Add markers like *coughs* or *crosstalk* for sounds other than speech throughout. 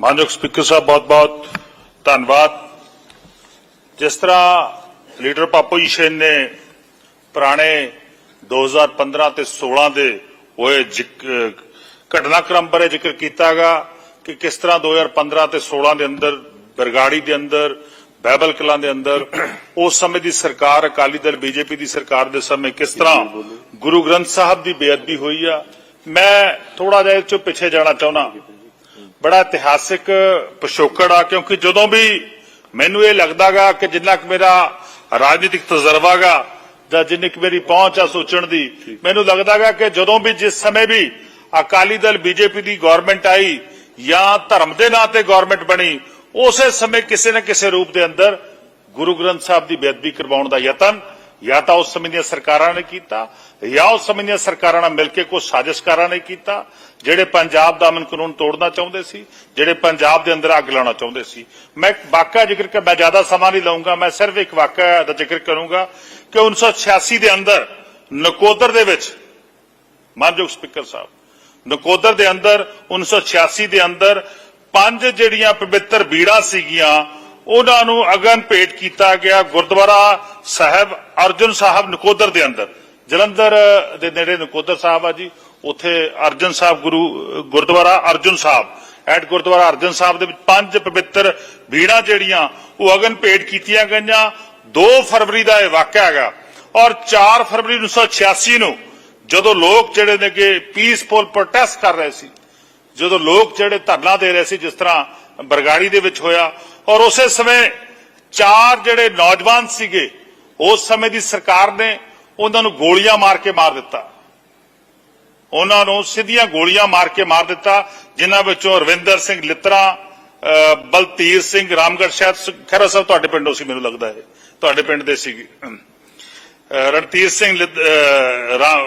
ਮਾਨਯੋਗ ਸਪੀਕਰ ਸਾਹਿਬ ਬਹੁਤ-ਬਹੁਤ ਧੰਨਵਾਦ। ਜਿਸ ਤਰ੍ਹਾਂ ਲੀਡਰ ਆਫ ਆਪੋਜੀਸ਼ਨ ਨੇ ਪੁਰਾਣੇ 2015 ਤੇ 16 ਦੇ ਹੋਏ ਘਟਨਾਕ੍ਰਮ ਬਾਰੇ ਜ਼ਿਕਰ ਕੀਤਾਗਾ ਕਿ ਕਿਸ ਤਰ੍ਹਾਂ 2015 ਤੇ 16 ਦੇ ਅੰਦਰ ਬਰਗਾੜੀ ਦੇ ਅੰਦਰ ਬੈਬਲ ਕਲਾਂ ਦੇ ਅੰਦਰ ਉਸ ਸਮੇਂ ਦੀ ਸਰਕਾਰ ਅਕਾਲੀ ਦਲ ਬੀਜੇਪੀ ਦੀ ਸਰਕਾਰ ਦੇ ਸਮੇਂ ਕਿਸ ਤਰ੍ਹਾਂ ਗੁਰੂ ਗ੍ਰੰਥ ਸਾਹਿਬ ਦੀ ਬੇਅਦਬੀ ਹੋਈ ਆ। ਮੈਂ ਥੋੜਾ ਜਿਹਾ ਇਹ ਚੋਂ ਪਿੱਛੇ ਜਾਣਾ ਚਾਹੁੰਦਾ। ਬੜਾ ਇਤਿਹਾਸਿਕ ਪਿਛੋਕੜ ਆ ਕਿਉਂਕਿ ਜਦੋਂ ਵੀ ਮੈਨੂੰ ਇਹ ਲੱਗਦਾਗਾ ਕਿ ਜਿੰਨਾ ਕੁ ਮੇਰਾ ਰਾਜਨੀਤਿਕ ਤਜਰਬਾਗਾ ਜਾਂ ਜਿੰਨੀ ਕੁ ਮੇਰੀ ਪਹੁੰਚ ਆ ਸੋਚਣ ਦੀ ਮੈਨੂੰ ਲੱਗਦਾਗਾ ਕਿ ਜਦੋਂ ਵੀ ਜਿਸ ਸਮੇਂ ਵੀ ਅਕਾਲੀ ਦਲ ਬੀਜੇਪੀ ਦੀ ਗਵਰਨਮੈਂਟ ਆਈ ਜਾਂ ਧਰਮ ਦੇ ਨਾਂ ਤੇ ਗਵਰਨਮੈਂਟ ਬਣੀ ਉਸੇ ਸਮੇਂ ਕਿਸੇ ਨਾ ਕਿਸੇ ਰੂਪ ਦੇ ਅੰਦਰ ਗੁਰੂ ਗ੍ਰੰਥ ਸਾਹਿਬ ਦੀ ਬੇਅਦਬੀ ਕਰਵਾਉਣ ਦਾ ਯਤਨ ਜਾਂ ਤਾਂ ਉਸ ਸਮੇਂ ਦੀਆਂ ਸਰਕਾਰਾਂ ਨੇ ਕੀਤਾ ਜਾਂ ਉਸ ਸਮੇਂ ਦੀਆਂ ਸਰਕਾਰਾਂ ਨਾਲ ਮਿਲ ਕੇ ਕੋਈ ਸਾਜ਼ਿਸ਼ਕਾਰਾਂ ਨੇ ਕੀਤਾ ਜਿਹੜੇ ਪੰਜਾਬ ਦਾ ਅਮਨ ਕਾਨੂੰਨ ਤੋੜਨਾ ਚਾਹੁੰਦੇ ਸੀ ਜਿਹੜੇ ਪੰਜਾਬ ਦੇ ਅੰਦਰ ਅੱਗ ਲਾਉਣਾ ਚਾਹੁੰਦੇ ਸੀ ਮੈਂ ਇੱਕ ਵਾਕਿਆ ਜ਼ਿਕਰ ਕਰ ਮੈਂ ਜ਼ਿਆਦਾ ਸਮਾਂ ਨਹੀਂ ਲਵਾਂਗਾ ਮੈਂ ਸਿਰਫ ਇੱਕ ਵਾਕਿਆ ਦਾ ਜ਼ਿਕਰ ਕਰੂੰਗਾ ਕਿ 1986 ਦੇ ਅੰਦਰ ਨਕੋਦਰ ਦੇ ਵਿੱਚ ਮਾਨਯੋਗ ਸਪੀਕਰ ਸਾਹਿਬ ਨਕੋਦਰ ਦੇ ਅੰਦਰ 1986 ਦੇ ਅੰਦਰ ਪੰਜ ਜਿਹੜੀਆਂ ਪਵਿੱਤਰ ਬੀੜਾਂ ਸੀਗੀਆਂ ਉਹਨਾਂ ਨੂੰ ਅਗਨ ਭੇਟ ਕੀਤਾ ਗਿਆ ਗੁਰਦੁਆਰਾ ਸਾਹਿਬ ਅਰਜਨ ਸਾਹਿਬ ਨਕੋਦਰ ਦੇ ਅੰਦਰ। ਜਲੰਧਰ ਦੇ ਨੇੜੇ ਨਕੋਦਰ ਸਾਹਿਬ ਆ ਜੀ। ਉੱਥੇ ਅਰਜਨ ਸਾਹਿਬ ਗੁਰੂ, ਗੁਰਦੁਆਰਾ ਅਰਜਨ ਸਾਹਿਬ। ਐਟ ਗੁਰਦੁਆਰਾ ਅਰਜਨ ਸਾਹਿਬ ਦੇ ਵਿੱਚ ਪੰਜ ਪਵਿੱਤਰ ਬੀੜਾਂ ਜਿਹੜੀਆਂ, ਉਹ ਅਗਨ ਭੇਟ ਕੀਤੀਆਂ ਗਈਆਂ। 2 ਫਰਵਰੀ ਦਾ ਇਹ ਵਾਕਿਆ ਹੈਗਾ। ਔਰ 4 ਫਰਵਰੀ 1986 ਨੂੰ ਜਦੋਂ ਲੋਕ ਜਿਹੜੇ ਨੇ ਕਿ ਪੀਸਫੁਲ ਪ੍ਰੋਟੈਸਟ ਕਰ ਰਹੇ ਸੀ, ਜਦੋਂ ਲੋਕ ਜਿਹੜੇ ਧਰਨਾ ਦੇ ਰਹੇ ਸੀ, ਜਿਸ ਤਰ੍ਹਾਂ ਬਰਗਾੜੀ ਦੇ ਵਿੱਚ ਹੋਇਆ ਔਰ ਉਸੇ ਸਮੇਂ ਚਾਰ ਜਿਹੜੇ ਨੌਜਵਾਨ ਸੀਗੇ ਉਸ ਸਮੇਂ ਦੀ ਸਰਕਾਰ ਨੇ ਉਹਨਾਂ ਨੂੰ ਗੋਲੀਆਂ ਮਾਰ ਕੇ ਮਾਰ ਦਿੱਤਾ। ਉਹਨਾਂ ਨੂੰ ਸਿੱਧੀਆਂ ਗੋਲੀਆਂ ਮਾਰ ਕੇ ਮਾਰ ਦਿੱਤਾ ਜਿਨ੍ਹਾਂ ਵਿੱਚੋਂ ਰਵਿੰਦਰ ਸਿੰਘ ਲਿੱਤਰਾ ਬਲਤੀਰ ਸਿੰਘ ਰਾਮਗੜ੍ਹ ਸ਼ਹਿਰ ਸ- ਖਹਿਰਾ ਸਾਹਿਬ ਤੁਹਾਡੇ ਪਿੰਡੋਂ ਸੀ ਮੈਨੂੰ ਲੱਗਦਾ ਹੈ ਤੁਹਾਡੇ ਪਿੰਡ ਦੇ ਸੀਗੇ। ਅਹ, ਰਣਧੀਰ ਸਿੰਘ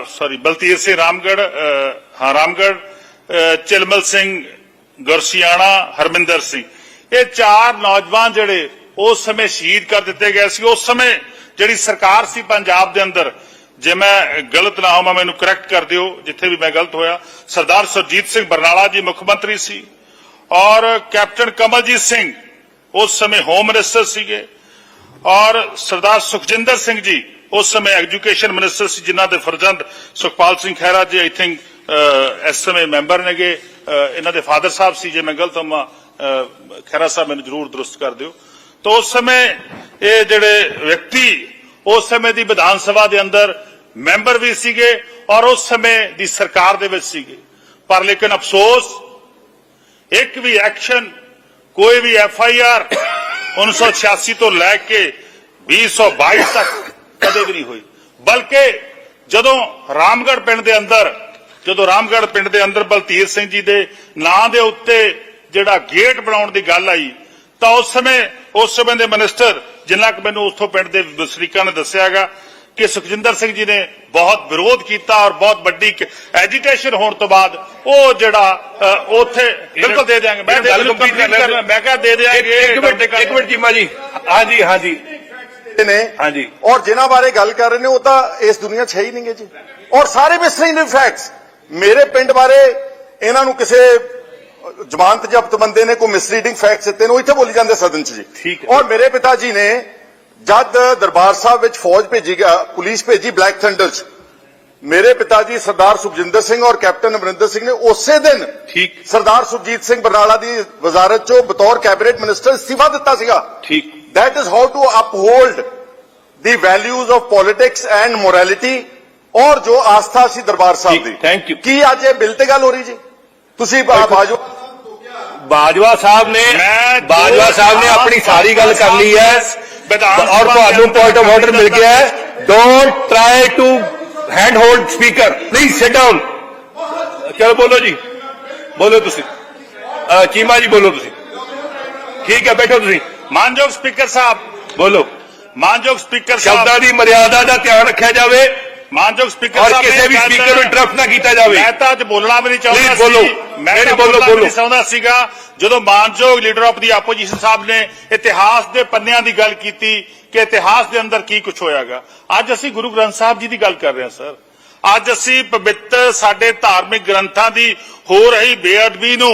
ਸੌਰੀ ਬਲਤੀਰ ਸਿੰਘ ਰਾਮਗੜ੍ਹ ਹਾਂ ਰਾਮਗੜ੍ਹ ਅਹ, ਚਿਲਮਲ ਸਿੰਘ ਗੁਰਸਿਆਣਾ ਹਰਮਿੰਦਰ ਸਿੰਘ। ਇਹ ਚਾਰ ਨੌਜਵਾਨ ਜਿਹੜੇ ਉਸ ਸਮੇਂ ਸ਼ਹੀਦ ਕਰ ਦਿੱਤੇ ਗਏ ਸੀ। ਉਸ ਸਮੇਂ ਜਿਹੜੀ ਸਰਕਾਰ ਸੀ ਪੰਜਾਬ ਦੇ ਅੰਦਰ ਜੇ ਮੈਂ ਗਲਤ ਨਾ ਹੋਵਾਂ ਮੈਨੂੰ ਕਰੈਕਟ ਕਰ ਦਿਓ ਜਿੱਥੇ ਵੀ ਮੈਂ ਗਲਤ ਹੋਇਆ। ਸਰਦਾਰ ਸੁਰਜੀਤ ਸਿੰਘ ਬਰਨਾਲਾ ਜੀ ਮੁੱਖ ਮੰਤਰੀ ਸੀ ਔਰ ਕੈਪਟਨ ਕਮਲਜੀਤ ਸਿੰਘ ਉਸ ਸਮੇਂ ਹੋਮ ਮਿਨਿਸਟਰ ਸੀਗੇ ਔਰ ਸਰਦਾਰ ਸੁਖਜਿੰਦਰ ਸਿੰਘ ਜੀ ਉਸ ਸਮੇਂ ਐਜੂਕੇਸ਼ਨ ਮਿਨਿਸਟਰ ਸੀ ਜਿਨ੍ਹਾਂ ਦੇ ਫਰਜ਼ੰਦ ਸੁਖਪਾਲ ਸਿੰਘ ਖਹਿਰਾ ਜੀ ਆਈ ਥਿੰਕ ਇਸ ਸਮੇਂ ਮੈਂਬਰ ਨੇਗੇ। ਅਹ, ਇਹਨਾਂ ਦੇ ਫਾਦਰ ਸਾਹਿਬ ਸੀ ਜੇ ਮੈਂ ਗਲਤ ਹਾਂ ਖਹਿਰਾ ਸਾਹਿਬ ਮੈਨੂੰ ਜ਼ਰੂਰ ਦਰੁਸਤ ਕਰ ਦਿਓ। ਤਾਂ ਉਸ ਸਮੇਂ ਇਹ ਜਿਹੜੇ ਵਿਅਕਤੀ, ਉਸ ਸਮੇਂ ਦੀ ਵਿਧਾਨ ਸਭਾ ਦੇ ਅੰਦਰ ਮੈਂਬਰ ਵੀ ਸੀਗੇ ਔਰ ਉਸ ਸਮੇਂ ਦੀ ਸਰਕਾਰ ਦੇ ਵਿੱਚ ਸੀਗੇ। ਪਰ ਲੇਕਿਨ ਅਫਸੋਸ, ਇੱਕ ਵੀ ਐਕਸ਼ਨ, ਕੋਈ ਵੀ ਐਫ ਆਈ ਆਰ 1986 ਤੋਂ ਲੈ ਕੇ 2022 ਤੱਕ ਕਦੇ ਵੀ ਨਹੀਂ ਹੋਈ। ਬਲਕਿ ਜਦੋਂ ਰਾਮਗੜ ਪਿੰਡ ਦੇ ਅੰਦਰ, ਜਦੋਂ ਰਾਮਗੜ ਪਿੰਡ ਦੇ ਅੰਦਰ ਬਲਤੀਰ ਸਿੰਘ ਜੀ ਦੇ ਨਾਂ ਦੇ ਉੱਤੇ ਜਿਹੜਾ ਗੇਟ ਬਣਾਉਣ ਦੀ ਗੱਲ ਆਈ ਤਾਂ ਉਸ ਸਮੇਂ ਉਸ ਸਮੇਂ ਦੇ ਮਿਨਿਸਟਰ ਜਿੰਨਾ ਕਿ ਮੈਨੂੰ ਉੱਥੋਂ ਪਿੰਡ ਦੇ ਵਸਨੀਕਾਂ ਨੇ ਦੱਸਿਆਗਾ ਕਿ ਸੁਖਜਿੰਦਰ ਸਿੰਘ ਜੀ ਨੇ ਬਹੁਤ ਵਿਰੋਧ ਕੀਤਾ ਔਰ ਬਹੁਤ ਵੱਡੀ ਐਜੀਟੇਸ਼ਨ ਹੋਣ ਤੋਂ ਬਾਅਦ ਉਹ ਜਿਹੜਾ ਉੱਥੇ ਬਿਲਕੁਲ ਦੇ ਦਿਆਂਗੇ। ਮੈਂ ਗੱਲ ਗੱਲ complete ਕੰਪਲੀਟ ਕਰ ਕਰਨਾ ਮੈਂ ਕਿਹਾ ਦੇ ਦਿਆਂਗੇ ਇੱਕ ਮਿੰਟ ਇੱਕ ਮਿੰਟ ਚੀਮਾ ਜੀ। ਹਾਂਜੀ ਹਾਂਜੀ। ਨੇ ਹਾਂਜੀ। ਔਰ ਜਿਨ੍ਹਾਂ ਬਾਰੇ ਗੱਲ ਕਰ ਰਹੇ ਨੇ ਉਹ ਤਾਂ ਇਸ ਦੁਨੀਆ 'ਚ ਹੈ ਹੀ ਨਹੀਂਗੇ ਜੀ। ਔਰ ਸਾਰੇ ਮਿਸਲੀਨਿੰਗ ਫੈਕਟਸ ਮੇਰੇ ਪਿੰਡ ਬਾਰੇ ਇਹਨਾਂ ਨੂੰ ਕਿਸੇ ਜ਼ਮਾਨਤ ਜ਼ਬਤ ਬੰਦੇ ਨੇ ਕੋਈ ਮਿਸਲੀਡਿੰਗ ਫੈਕਟਸ ਦਿੱਤੇ ਨੇ ਉਹ ਇੱਥੇ ਬੋਲੀ ਜਾਂਦੇ ਸਦਨ 'ਚ ਜੀ। ਠੀਕ ਹੈ। ਔਰ ਮੇਰੇ ਪਿਤਾ ਜੀ ਨੇ ਜਦ ਦਰਬਾਰ ਸਾਹਿਬ ਵਿੱਚ ਫੌਜ ਭੇਜੀ ਗਿਆ ਪੁਲਿਸ ਭੇਜੀ ਬਲੈਕ ਥੰਡਰ 'ਚ ਮੇਰੇ ਪਿਤਾ ਜੀ ਸਰਦਾਰ ਸੁਖਜਿੰਦਰ ਸਿੰਘ ਔਰ ਕੈਪਟਨ ਅਮਰਿੰਦਰ ਸਿੰਘ ਨੇ ਉਸੇ ਦਿਨ ਠੀਕ। ਸਰਦਾਰ ਸੁਰਜੀਤ ਸਿੰਘ ਬਰਨਾਲਾ ਦੀ ਵਜ਼ਾਰਤ 'ਚੋਂ ਬਤੌਰ ਕੈਬਨਿਟ ਮਿਨਿਸਟਰ ਇਸਤੀਫਾ ਦਿੱਤਾ ਸੀਗਾ। ਠੀਕ। That is how to uphold the values of politics and morality ਔਰ ਜੋ ਆਸਥਾ ਸੀ ਦਰਬਾਰ ਸਾਹਿਬ ਦੀ। Thank you. ਕੀ ਅੱਜ ਇਹ ਬਿੱਲ ਤੇ ਗੱਲ ਹੋ ਰਹੀ ਜੀ? ਤੁਸੀਂ ਬਾ- ਬਾਜੋ ਬਾਜਵਾ ਸਾਹਿਬ ਨੇ ਮੈਂ ਬਾਜਵਾ ਸਾਹਿਬ ਨੇ ਆਪਣੀ ਸਾਰੀ ਗੱਲ ਕਰ ਲਈ ਹੈ। ਵਿਧਾਨ ਔਰ ਸਭਾ ਤੁਹਾਨੂੰ ਦੇ ਪੁਆਇੰਟ ਆਫ ਆਰਡਰ ਮਿਲ ਗਿਆ ਹੈ। ਅੰਦਰ don't try to hand hold speaker please sit down ਚਲੋ ਬੋਲੋ ਜੀ। ਬੋਲੋ ਤੁਸੀਂ। ਅਹ, ਚੀਮਾ ਜੀ ਬੋਲੋ ਤੁਸੀਂ। ਠੀਕ ਹੈ ਬੈਠੋ ਤੁਸੀਂ। ਮਾਨਯੋਗ ਸਪੀਕਰ ਸਾਹਿਬ ਬੋਲੋ। ਮਾਨਯੋਗ ਸਪੀਕਰ ਸਾਹਿਬ। ਸ਼ਬਦਾਂ ਦੀ ਮਰਿਆਦਾ ਦਾ ਧਿਆਨ ਰੱਖਿਆ ਜਾਵੇ। ਮਾਨਯੋਗ ਸਪੀਕਰ ਸਾਹਿਬ ਕਿਸੇ ਵੀ ਸਪੀਕਰ ਨੂੰ ਇੰਟਰਪਟ ਨਾ ਕੀਤਾ ਜਾਵੇ। ਮੈਂ ਤਾਂ ਅੱਜ ਬੋਲਣਾ ਵੀ ਨਹੀਂ ਚਾਹੁੰਦਾ ਬੋਲੋ। ਮੈਂ ਤਾਂ ਬੋਲੋ, ਬੋਲਣਾ। ਨਹੀਂ ਚਾਹੁੰਦਾ ਸੀਗਾ। ਜਦੋਂ ਮਾਨਯੋਗ ਲੀਡਰ ਆਫ ਦੀ ਆਪੋਜੀਸ਼ਨ ਸਾਹਿਬ ਨੇ ਇਤਿਹਾਸ ਦੇ ਪੰਨਿਆਂ ਦੀ ਗੱਲ ਕੀਤੀ ਕਿ ਇਤਿਹਾਸ ਦੇ ਅੰਦਰ ਕੀ ਕੁਝ ਹੋਇਆਗਾ। ਅੱਜ ਅਸੀਂ ਗੁਰੂ ਗ੍ਰੰਥ ਸਾਹਿਬ ਜੀ ਦੀ ਗੱਲ ਕਰ ਰਹੇ ਹਾਂ ਸਰ। ਅੱਜ ਅਸੀਂ ਪਵਿੱਤਰ ਸਾਡੇ ਧਾਰਮਿਕ ਗ੍ਰੰਥਾਂ ਦੀ ਹੋ ਰਹੀ ਬੇਅਦਬੀ ਨੂੰ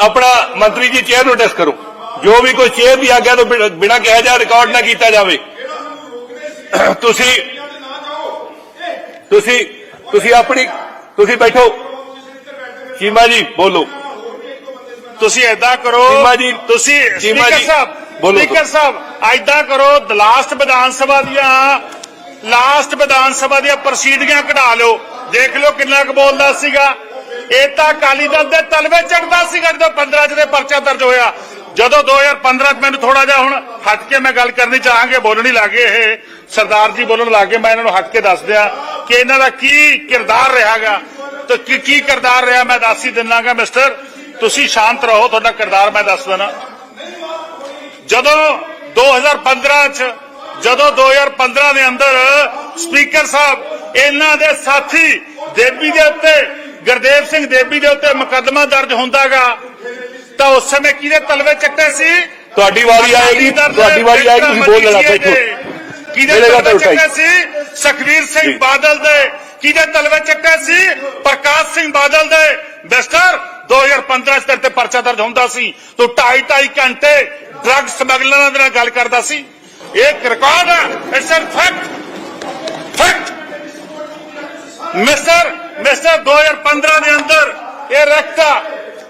ਆਪਣਾ ਮੰਤਰੀ ਜੀ ਚੇਅਰ ਨੂੰ ਟੈਸਟ ਕਰੋ। ਜੋ ਵੀ ਕੋਈ ਚੇਅਰ ਦੀ ਆਗਿਆ ਤੋਂ ਬਿਨਾਂ- ਕਿਹਾ ਜਾ ਰਿਕਾਰਡ ਨਾ ਕੀਤਾ ਜਾਵੇ। ਤੁਸੀਂ ਤੁਸੀਂ ਤੁਸੀਂ ਆਪਣੀ ਤੁਸੀਂ ਬੈਠੋ। ਚੀਮਾ ਜੀ ਬੋਲੋ। ਤੁਸੀਂ ਐਦਾਂ ਕਰੋ। ਚੀਮਾ ਜੀ, ਤੁਸੀਂ ਸਪੀਕਰ ਸਾਹਿਬ ਬੋਲੋ। ਸਪੀਕਰ ਸਾਹਿਬ ਐਦਾਂ ਕਰੋ ਲਾਸਟ ਵਿਧਾਨ ਸਭਾ ਦੀਆਂ ਲਾਸਟ ਵਿਧਾਨ ਸਭਾ ਦੀਆਂ ਪ੍ਰਸੀਡਿੰਗਾਂ ਕਢਾ ਲਓ। ਦੇਖ ਲਓ ਕਿੰਨਾ ਕੁ ਬੋਲਦਾ ਸੀਗਾ। ਇਹ ਤਾਂ ਅਕਾਲੀ ਦਲ ਦੇ ਤਲਵੇ ਚੜਦਾ ਸੀਗਾ ਜਦੋਂ 15 ਚ ਦੇ ਪਰਚਾ ਦਰਜ ਹੋਇਆ। ਜਦੋਂ 2015 ਚ ਮੈਨੂੰ ਥੋੜਾ ਜਿਹਾ ਹੁਣ ਹਟ ਕੇ ਮੈਂ ਗੱਲ ਕਰਨੀ ਚਾਹਾਂਗੇ, ਬੋਲਣੀ ਲੱਗੇ ਇਹ। ਸਰਦਾਰ ਜੀ ਬੋਲਣ ਲੱਗੇ ਮੈਂ ਇਹਨਾਂ ਨੂੰ ਹਟ ਕੇ ਦੱਸ ਦਿਆਂ ਕਿ ਇਹਨਾਂ ਦਾ ਕੀ ਕਿਰਦਾਰ ਰਿਹਾਗਾ। ਤੇ ਕੀ ਕੀ ਕਿਰਦਾਰ ਰਿਹਾ ਮੈਂ ਦੱਸ ਹੀ ਦਿੰਨਾਗਾ, ਮਿਸਟਰ। ਤੁਸੀਂ ਸ਼ਾਂਤ ਰਹੋ, ਤੁਹਾਡਾ ਕਿਰਦਾਰ ਮੈਂ ਦੱਸ ਦੇਣਾ ਜਦੋਂ 2015 ਚ, ਜਦੋਂ 2015 ਦੇ ਅੰਦਰ ਸਪੀਕਰ ਸਾਹਿਬ, ਇਹਨਾਂ ਦੇ ਸਾਥੀ ਦੇਵੀ ਦੇ ਉੱਤੇ ਗੁਰਦੇਵ ਸਿੰਘ ਦੇਬੀ ਦੇ ਉੱਤੇ ਮੁਕੱਦਮਾ ਦਰਜ ਹੁੰਦਾਗਾ ਤਾਂ ਉਸ ਸਮੇਂ ਕਿਹਦੇ ਤਲਵੇ ਚੱਟੇ ਸੀ? ਤੁਹਾਡੀ ਵਾਰੀ ਆਏਗੀ ਤੁਹਾਡੀ ਵਾਰੀ ਆਏਗੀ ਤੁਸੀਂ ਬੋਲ ਲੈਣਾ ਬੈਠੋ ਕਿਹਦੇ ਤਲਵੇ ਚੱਟੇ ਸੀ? ਸੁਖਵੀਰ ਸਿੰਘ। ਬਾਦਲ ਦੇ ਕਿਹਦੇ ਤਲਵੇ ਚੱਟੇ ਸੀ? ਪ੍ਰਕਾਸ਼ ਸਿੰਘ ਬਾਦਲ ਦੇ। ਮਿਸਟਰ 2015 ਚ ਤੇ ਪਰਚਾ ਦਰਜ ਹੁੰਦਾ ਸੀ। ਤੂੰ ਢਾਈ ਢਾਈ ਘੰਟੇ ਡਰੱਗ ਸਮਗਲਰਾਂ ਦੇ ਨਾਲ ਗੱਲ ਕਰਦਾ ਸੀ। ਇਹ ਰਿਕਾਰਡ ਹੈ it's fact fact mister mister 2015 ਦੇ ਅੰਦਰ ਇਹ ਰਖਤਾ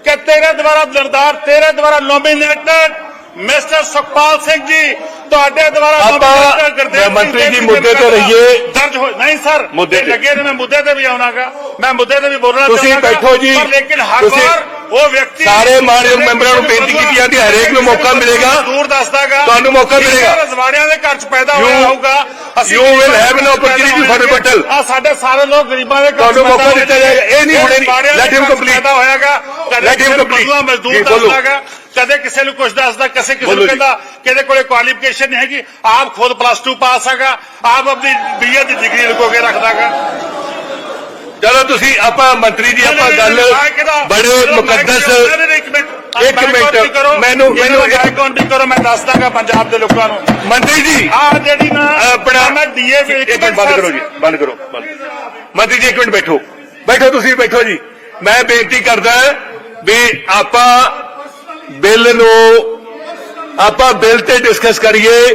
ਕਿ ਤੇਰੇ ਦੁਆਰਾ ਨਿਰਧਾਰ ਤੇਰੇ ਦੁਆਰਾ ਨੋਮੀਨੇਟਡ ਮਿਸਟਰ ਸੁਖਪਾਲ ਸਿੰਘ ਜੀ ਤੁਹਾਡੇ ਦੁਆਰਾ ਆਪਾਂ ਮੰਤਰੀ ਜੀ ਮੁੱਦੇ ਤੇ ਰਹੀਏ। ਦਰਜ ਹੋ ਨਹੀਂ ਸਰ ਮੁੱਦੇ। ਲੱਗੇ ਨੇ ਮੈਂ ਮੁੱਦੇ ਤੇ ਵੀ ਆਉਣਾਗਾ ਮੈਂ ਮੁੱਦੇ ਤੇ ਵੀ ਬੋਲਣਾ ਤੁਸੀਂ। ਬੈਠੋ ਜੀ। ਪਰ ਲੇਕਿਨ ਹਰ ਵਾਰ ਉਹ ਵਿਅਕਤੀ ਸਾਰੇ ਮਾਨਯੋਗ ਮੈਂਬਰਾਂ ਨੂੰ ਬੇਨਤੀ ਕੀਤੀ ਜਾਂਦੀ ਹੈ, ਹਰੇਕ ਨੂੰ ਮੌਕਾ ਮਿਲੇਗਾ। ਦੂਰ ਦੱਸਦਾਗਾ ਤੁਹਾਨੂੰ ਮੌਕਾ ਮਿਲੇਗਾ। ਰਜਵਾੜਿਆਂ ਦੇ ਘਰ ਚ ਪੈਦਾ ਹੋਇਆ ਹੋਊਗਾ you will have an opportunity for rebuttal. ਆ ਸਾਡੇ ਸਾਰੇ ਲੋਕ ਗਰੀਬਾਂ ਦੇ ਘਰ ਤੁਹਾਨੂੰ ਮੌਕਾ ਦਿੱਤਾ ਜਾਏਗਾ। ਇਹ ਨਹੀਂ ਹੁਣੇ ਘਰ ਚ complete. ਪੈਦਾ ਹੋਇਆਗਾ ਨੂੰ complete. ਬੰਦੂਆ ਮਜ਼ਦੂਰ। ਦੱਸਦਾਗਾ ਕਦੇ ਕਿਸੇ ਨੂੰ ਕੁਝ ਦੱਸਦਾ ਕਿਸੇ ਕਿਸੇ ਨੂੰ। ਕਹਿੰਦਾ ਕਿਹਦੇ ਕੋਲੇ ਕੁਆਲੀਫਿਕੇਸ਼ਨ ਨਹੀਂ ਹੈਗੀ। ਆਪ ਖੁਦ ਪਲੱਸ 2 ਪਾਸ ਹੈਗਾ। ਆਪ ਆਪਣੀ ਬੀਏ ਦੀ ਡਿਗਰੀ ਲੁਕੋ ਕੇ ਰੱਖਦਾਗਾ। ਚਲੋ ਤੁਸੀਂ ਆਪਾਂ ਮੰਤਰੀ ਜੀ ਆਪਾਂ ਗੱਲ ਬੜੇ ਮੁਕੱਦਸ ਇੱਕ ਮਿੰਟ ਮੈਨੂੰ- ਮੈਨੂੰ ਇੱਕ- ਕਾਉਂਟਿੰਗ ਕਰੋ ਮੈਂ ਦੱਸ ਦਾਂਗਾ ਪੰਜਾਬ ਦੇ ਲੋਕਾਂ ਨੂੰ। ਮੰਤਰੀ ਜੀ ਆਹ ਜਿਹੜੀ ਨਾ ਆਪਣਾ ਮੈਂ ਡੀਏਵੀ ਇੱਕ ਮਿੰਟ ਬੰਦ ਕਰੋ ਜੀ ਬੰਦ ਕਰੋ ਮੰਤਰੀ ਜੀ ਇੱਕ ਮਿੰਟ ਬੈਠੋ। ਬੈਠੋ ਤੁਸੀਂ ਬੈਠੋ ਜੀ। ਮੈਂ ਬੇਨਤੀ ਕਰਦਾ ਵੀ ਆਪਾਂ ਬਿੱਲ ਨੂੰ ਆਪਾਂ ਬਿੱਲ ਤੇ ਡਿਸਕਸ ਕਰੀਏ।